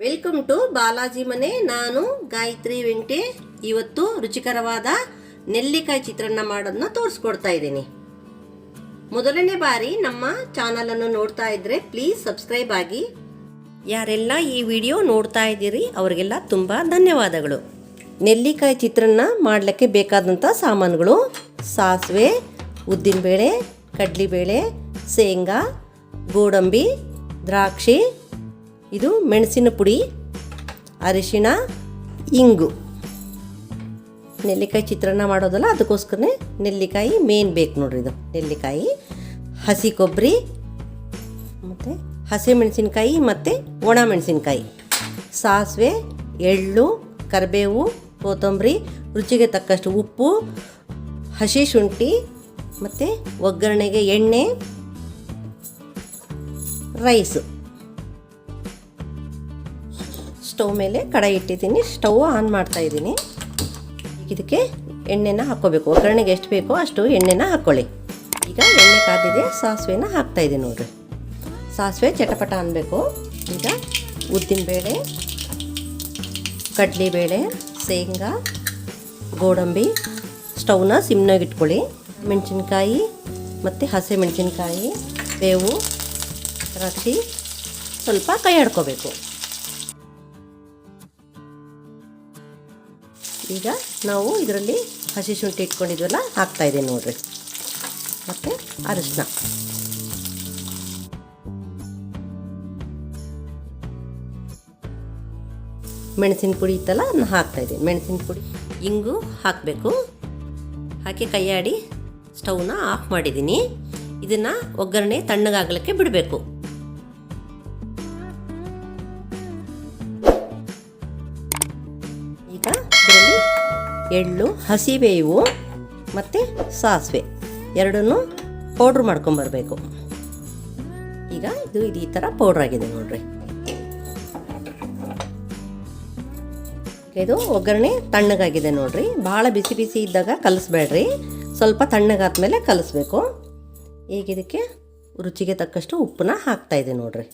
Welcome to Balaji ಮನೆ ನಾನು ಗಾಯತ್ರಿ ವೆಂಕಟೆ ಇವತ್ತು ರುಚಿಕರವಾದ ನೆಲ್ಲಿಕಾಯಿ ಚಿತ್ರಾನ್ನ ಮಾಡೋದನ್ನ ತೋರಿಸ್ಕೊಡ್ತಾ ಇದ್ದೀನಿ ಮೊದಲನೇ ಬಾರಿ ನಮ್ಮ ಚಾನಲನ್ನು ನೋಡ್ತಾ ಇದ್ರೆ ಪ್ಲೀಸ್ ಸಬ್ಸ್ಕ್ರೈಬ್ ಆಗಿ ಯಾರೆಲ್ಲ ಈ ವಿಡಿಯೋ ನೋಡ್ತಾ ಇದ್ದೀರಿ ಅವರಿಗೆಲ್ಲ ತುಂಬ ಧನ್ಯವಾದಗಳು ನೆಲ್ಲಿಕಾಯಿ ಚಿತ್ರಾನ್ನ ಮಾಡಲಿಕ್ಕೆ ಬೇಕಾದಂಥ ಸಾಮಾನುಗಳು ಸಾಸಿವೆ ಉದ್ದಿನಬೇಳೆ ಕಡ್ಲಿಬೇಳೆ ಶೇಂಗಾ ಗೋಡಂಬಿ ದ್ರಾಕ್ಷಿ ಇದು ಮೆಣಸಿನ ಪುಡಿ, ಅರಿಶಿಣ, ಇಂಗು. ನೆಲ್ಲಿಕಾಯಿ ಚಿತ್ರಾನ್ನ ಮಾಡೋದಲ್ಲ, ಅದಕ್ಕೋಸ್ಕರನೇ ನೆಲ್ಲಿಕಾಯಿ ಮೇನ್ ಬೇಕು ನೋಡ್ರಿ ಇದು. ನೆಲ್ಲಿಕಾಯಿ, ಹಸಿ ಕೊಬ್ಬರಿ, ಮತ್ತು ಹಸಿ ಮೆಣಸಿನ್ಕಾಯಿ ಮತ್ತು ಒಣ ಮೆಣಸಿನ್ಕಾಯಿ. ಸಾಸಿವೆ, ಎಳ್ಳು, ಕರಿಬೇವು, ಕೊತ್ತಂಬರಿ, ರುಚಿಗೆ ತಕ್ಕಷ್ಟು ಉಪ್ಪು, ಹಸಿ ಶುಂಠಿ, ಮತ್ತು ಒಗ್ಗರಣೆಗೆ ಎಣ್ಣೆ, ರೈಸು. ಸ್ಟವ್ ಮೇಲೆ ಕಡಾಯಿ ಇಟ್ಟಿದ್ದೀನಿ. ಸ್ಟವ್ ಆನ್ ಮಾಡ್ತಾ ಇದ್ದೀನಿ. ಇದಕ್ಕೆ ಎಣ್ಣೆನ ಹಾಕ್ಕೋಬೇಕು. ಒಗ್ಗರಣೆಗೆ ಎಷ್ಟು ಬೇಕೋ ಅಷ್ಟು ಎಣ್ಣೆನ ಹಾಕ್ಕೊಳ್ಳಿ. ಈಗ ಎಣ್ಣೆ ಕಾದಿದೆ, ಸಾಸಿವೆನ ಹಾಕ್ತಾ ಇದ್ದೀನಿ ನೋಡ್ರಿ. ಸಾಸಿವೆ ಚಟಪಟ ಅನ್ನಬೇಕು ಈಗ ಉದ್ದಿನಬೇಳೆ ಕಡಲೆಬೇಳೆ ಶೇಂಗಾ, ಗೋಡಂಬಿ, ಸ್ಟವ್ನ ಸಿಮ್ನಾಗ ಇಟ್ಕೊಳ್ಳಿ. ಮೆಣಸಿನ್ಕಾಯಿ ಮತ್ತು ಹಸಿ ಮೆಣಸಿನ್ಕಾಯಿ, ಬೇವು, ದ್ರಾಕ್ಷಿ ಸ್ವಲ್ಪ ಕೈ ಆಡ್ಕೋಬೇಕು ಈಗ ನಾವು ಇದರಲ್ಲಿ ಹಸಿ ಶುಂಠಿ ಇಟ್ಕೊಂಡಿದ್ವಲ್ಲ, ಹಾಕ್ತಾ ಇದ್ದೀನಿ ನೋಡ್ರಿ. ಮತ್ತು ಅರಿಶಿನ. ಮೆಣಸಿನ ಪುಡಿ ಇತ್ತಲ್ಲ ನಾನು ಹಾಕ್ತಾ ಇದ್ದೀನಿ. ಮೆಣಸಿನ ಪುಡಿ, ಇಂಗು ಹಾಕಬೇಕು. ಹಾಕಿ ಕೈಯಾಡಿ ಸ್ಟವ್ನ ಆಫ್ ಮಾಡಿದ್ದೀನಿ. ಇದನ್ನು ಒಗ್ಗರಣೆ ತಣ್ಣಗಾಗಲಿಕ್ಕೆ ಬಿಡಬೇಕು. ಎಳ್ಳು ಹಸಿಬೇವು ಮತ್ತು ಸಾಸಿವೆ. ಎರಡನ್ನೂ ಪೌಡ್ರ್ ಮಾಡ್ಕೊಂಬರ್ಬೇಕು ಈಗ ಇದು ಇದು ಈ ಥರ ಪೌಡ್ರ್ ಆಗಿದೆ ನೋಡ್ರಿ. ಇದು ಒಗ್ಗರಣೆ ತಣ್ಣಗಾಗಿದೆ ನೋಡ್ರಿ. ಭಾಳ ಬಿಸಿ ಬಿಸಿ ಇದ್ದಾಗ ಕಲಿಸ್ಬೇಡ್ರಿ. ಸ್ವಲ್ಪ ತಣ್ಣಗಾದ ಮೇಲೆ ಕಲಿಸ್ಬೇಕು. ಈಗ ಇದಕ್ಕೆ ರುಚಿಗೆ ತಕ್ಕಷ್ಟು ಉಪ್ಪನ್ನ ಹಾಕ್ತಾ ಇದೆ ನೋಡ್ರಿ.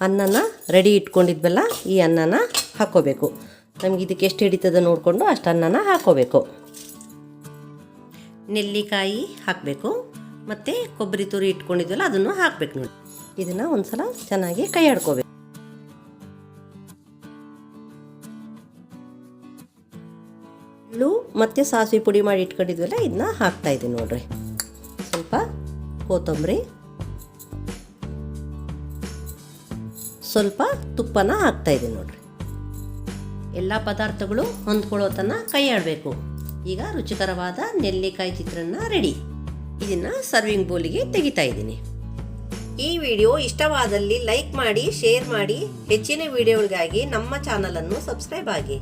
ಅನ್ನನ ರೆಡಿ ಇಟ್ಕೊಂಡಿದ್ವಲ್ಲ, ಈ ಅನ್ನನ ಹಾಕ್ಕೋಬೇಕು ನಮ್ಗೆ ಇದಕ್ಕೆ ಎಷ್ಟು ಹಿಡಿತದ ನೋಡಿಕೊಂಡು ಅಷ್ಟು ಅನ್ನನ ಹಾಕ್ಕೋಬೇಕು ನೆಲ್ಲಿಕಾಯಿ ಹಾಕಬೇಕು. ಮತ್ತು ಕೊಬ್ಬರಿ ತುರಿ ಇಟ್ಕೊಂಡಿದ್ವಲ್ಲ ಅದನ್ನು ಹಾಕ್ಬೇಕು ನೋಡಿ. ಇದನ್ನು ಒಂದ್ಸಲ ಚೆನ್ನಾಗಿ ಕೈ ಆಡ್ಕೋಬೇಕು ಎಳ್ಳು ಮತ್ತು ಸಾಸಿವೆ ಪುಡಿ ಮಾಡಿ ಇಟ್ಕೊಂಡಿದ್ವಲ್ಲ ಇದನ್ನ ಹಾಕ್ತಾ ಇದ್ದೀನಿ ನೋಡ್ರಿ. ಸ್ವಲ್ಪ ಕೊತ್ತಂಬರಿ. ಸ್ವಲ್ಪ ತುಪ್ಪನ ಹಾಕ್ತಾ ಇದ್ದೀನಿ ನೋಡ್ರಿ. ಎಲ್ಲ ಪದಾರ್ಥಗಳು ಹೊಂದ್ಕೊಳ್ಳೋ ಕೈ ಆಡಬೇಕು ಈಗ ರುಚಿಕರವಾದ ನೆಲ್ಲಿಕಾಯಿ ಚಿತ್ರಾನ್ನ ರೆಡಿ ಇದನ್ನ ಸರ್ವಿಂಗ್ ಬೋಲಿಗೆ ತೆಗಿತಾ ಇದ್ದೀನಿ. ಈ ವಿಡಿಯೋ ಇಷ್ಟವಾದಲ್ಲಿ ಲೈಕ್ ಮಾಡಿ ಶೇರ್ ಮಾಡಿ. ಹೆಚ್ಚಿನ ವಿಡಿಯೋಗಳಿಗಾಗಿ ನಮ್ಮ ಚಾನಲನ್ನು ಸಬ್ಸ್ಕ್ರೈಬ್ ಆಗಿ.